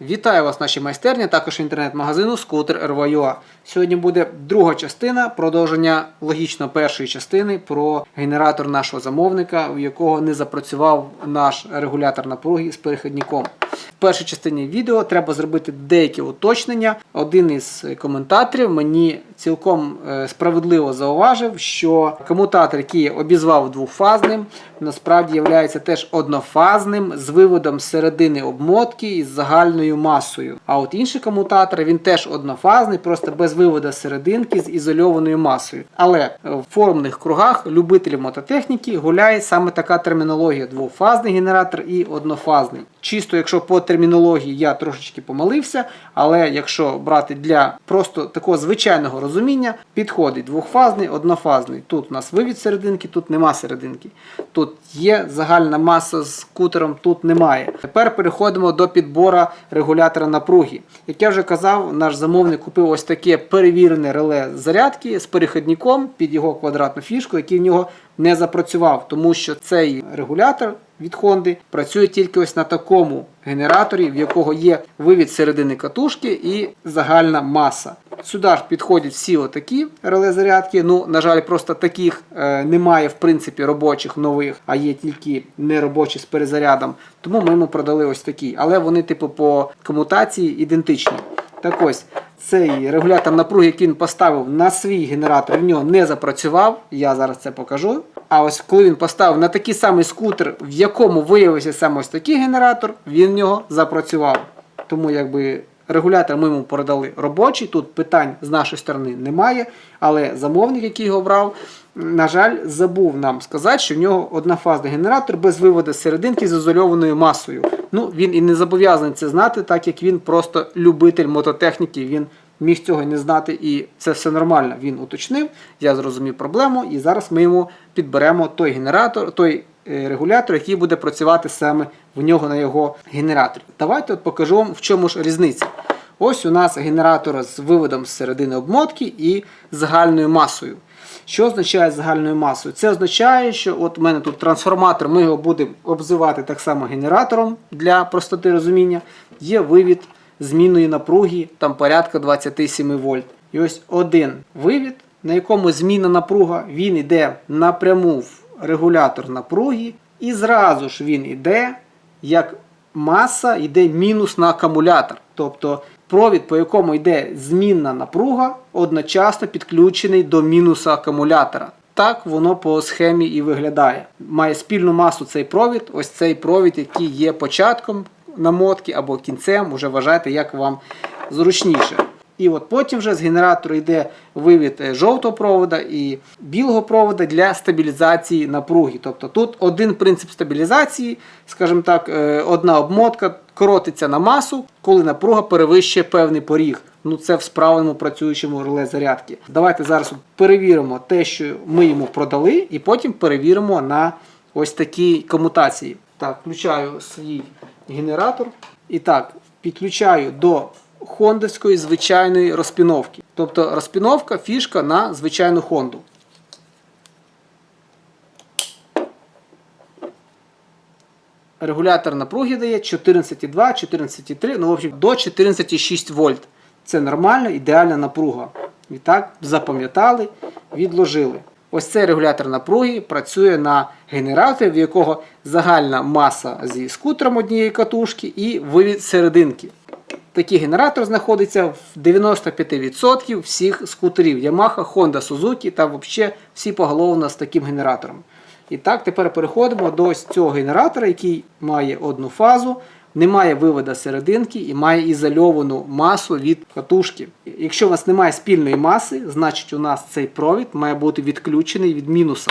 Вітаю вас в нашій майстерні, також інтернет-магазину Скутер RV.ua. Сьогодні буде друга частина продовження логічно першої частини про генератор нашого замовника, у якого не запрацював наш регулятор напруги з перехідником. В першій частині відео треба зробити деякі уточнення. Один із коментаторів мені цілком е, справедливо зауважив, що комутатор, який обізвав двохфазним, насправді є теж однофазним з виводом середини обмотки із загальною масою. А от інший комутатор він теж однофазний, просто без виводу серединки з ізольованою масою. Але в формних кругах любителів мототехніки гуляє саме така термінологія: двофазний генератор і однофазний. Чисто, якщо по термінології я трошечки помилився, але якщо брати для просто такого звичайного розуміння, підходить двохфазний, однофазний. Тут у нас вивід серединки, тут нема серединки. Тут є загальна маса з кутером, тут немає. Тепер переходимо до підбору регулятора напруги. Як я вже казав, наш замовник купив ось таке перевірене реле зарядки з перехідником під його квадратну фішку, який в нього не запрацював, тому що цей регулятор від Honda працює тільки ось на такому генераторі, в якого є вивід середини катушки і загальна маса. Сюди ж підходять всі отакі реле зарядки. Ну, на жаль, просто таких е, немає в принципі робочих нових, а є тільки неробочі з перезарядом. Тому ми йому продали ось такі. Але вони, типу, по комутації ідентичні. Так ось, цей регулятор напруги, який він поставив на свій генератор, в нього не запрацював. Я зараз це покажу. А ось коли він поставив на такий самий скутер, в якому виявився саме ось такий генератор, він в нього запрацював. Тому якби регулятор ми йому передали робочий, тут питань з нашої сторони немає. Але замовник, який його брав, на жаль, забув нам сказати, що в нього однофазний генератор без виводу серединки з ізольованою масою. Ну, він і не зобов'язаний це знати, так як він просто любитель мототехніки. Він міг цього не знати, і це все нормально. Він уточнив, я зрозумів проблему, і зараз ми йому підберемо той генератор, той е, регулятор, який буде працювати саме в нього на його генераторі. Давайте от покажу вам, в чому ж різниця. Ось у нас генератор з виводом з середини обмотки і загальною масою. Що означає загальною масою? Це означає, що от у мене тут трансформатор, ми його будемо обзивати так само генератором для простоти розуміння. Є вивід змінної напруги, там порядка 27 вольт. І ось один вивід, на якому зміна напруга, він йде напряму в регулятор напруги, і зразу ж він йде, як маса йде мінус на акумулятор. Тобто провід, по якому йде змінна напруга, одночасно підключений до мінуса акумулятора. Так воно по схемі і виглядає. Має спільну масу цей провід, ось цей провід, який є початком намотки або кінцем, уже вважайте, як вам зручніше. І от потім вже з генератора йде вивід е, жовтого провода і білого провода для стабілізації напруги. Тобто тут один принцип стабілізації, скажімо так, е, одна обмотка коротиться на масу, коли напруга перевищує певний поріг. Ну це в справному працюючому реле зарядки. Давайте зараз перевіримо те, що ми йому продали, і потім перевіримо на ось такі комутації. Так, включаю свій генератор. І так, підключаю до хондовської звичайної розпіновки. Тобто розпіновка фішка на звичайну Хонду. Регулятор напруги дає 14,2, 14,3, ну, в общем, до 14,6 вольт. Це нормально, ідеальна напруга. І так, запам'ятали, відложили. Ось цей регулятор напруги працює на генераторі, в якого загальна маса зі скутером однієї катушки і вивід серединки. Такий генератор знаходиться в 95% всіх скутерів Yamaha, Honda, Suzuki та взагалі всі поголовно з таким генератором. І так, тепер переходимо до ось цього генератора, який має одну фазу, не має вивода серединки і має ізольовану масу від катушки. Якщо у нас немає спільної маси, значить у нас цей провід має бути відключений від мінуса,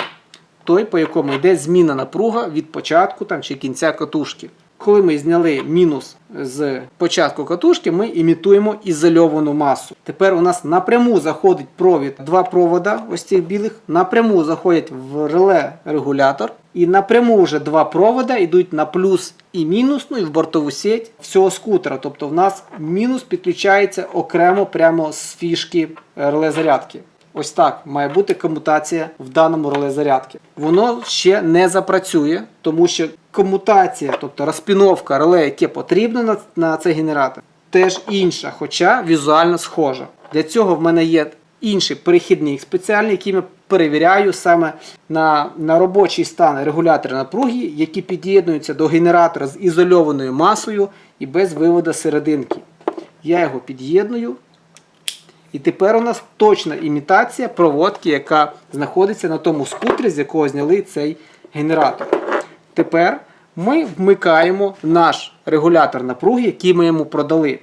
той, по якому йде зміна напруга від початку там, чи кінця катушки. Коли ми зняли мінус з початку катушки, ми імітуємо ізольовану масу. Тепер у нас напряму заходить провід, два провода, ось цих білих, напряму заходять в реле регулятор. І напряму вже два провода йдуть на плюс і мінус, ну і в бортову сеть всього скутера. Тобто в нас мінус підключається окремо прямо з фішки реле зарядки. Ось так має бути комутація в даному реле зарядки. Воно ще не запрацює, тому що комутація, тобто розпіновка реле, яке потрібно на, на цей генератор, теж інша, хоча візуально схожа. Для цього в мене є інший перехідник спеціальний, який я перевіряю саме на, на робочий стан регулятора напруги, які під'єднуються до генератора з ізольованою масою і без виводу серединки. Я його під'єдную. І тепер у нас точна імітація проводки, яка знаходиться на тому скутері, з якого зняли цей генератор. Тепер ми вмикаємо наш регулятор напруги, який ми йому продали.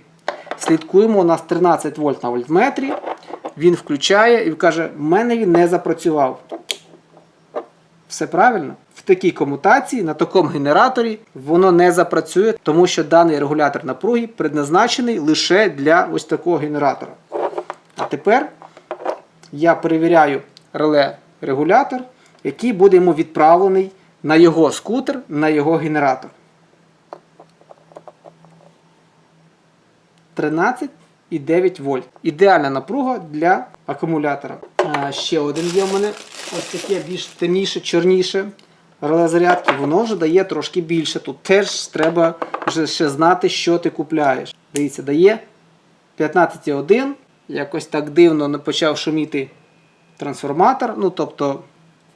Слідкуємо, у нас 13 вольт на вольтметрі. Він включає і каже, в мене він не запрацював. Все правильно? В такій комутації на такому генераторі воно не запрацює, тому що даний регулятор напруги предназначений лише для ось такого генератора. А тепер я перевіряю реле регулятор, який буде йому відправлений на його скутер, на його генератор. 13,9 вольт. Ідеальна напруга для акумулятора. А, ще один є у мене ось таке більш темніше, чорніше реле зарядки. Воно вже дає трошки більше. Тут теж треба вже ще знати, що ти купляєш. Дивіться, дає 15,1. Якось так дивно почав шуміти трансформатор. Ну, тобто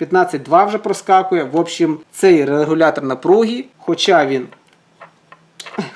15.2 вже проскакує. В общем, цей регулятор напруги, хоча він,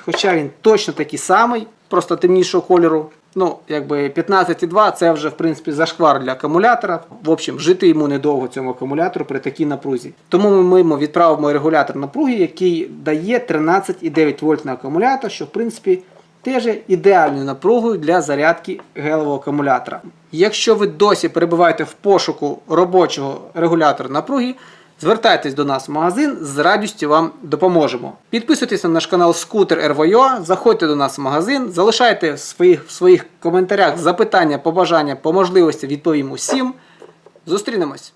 хоча він точно такий самий, просто темнішого кольору. Ну, якби 15,2 це вже в принципі зашквар для акумулятора. В общем, жити йому недовго цьому акумулятору при такій напрузі. Тому ми йому відправимо регулятор напруги, який дає 13,9 вольт на акумулятор, що в принципі теж ідеальною напругою для зарядки гелевого акумулятора. Якщо ви досі перебуваєте в пошуку робочого регулятора напруги, звертайтесь до нас в магазин, з радістю вам допоможемо. Підписуйтесь на наш канал Scooter RVO, заходьте до нас в магазин, залишайте в своїх, в своїх коментарях запитання, побажання, по можливості відповім усім. Зустрінемось!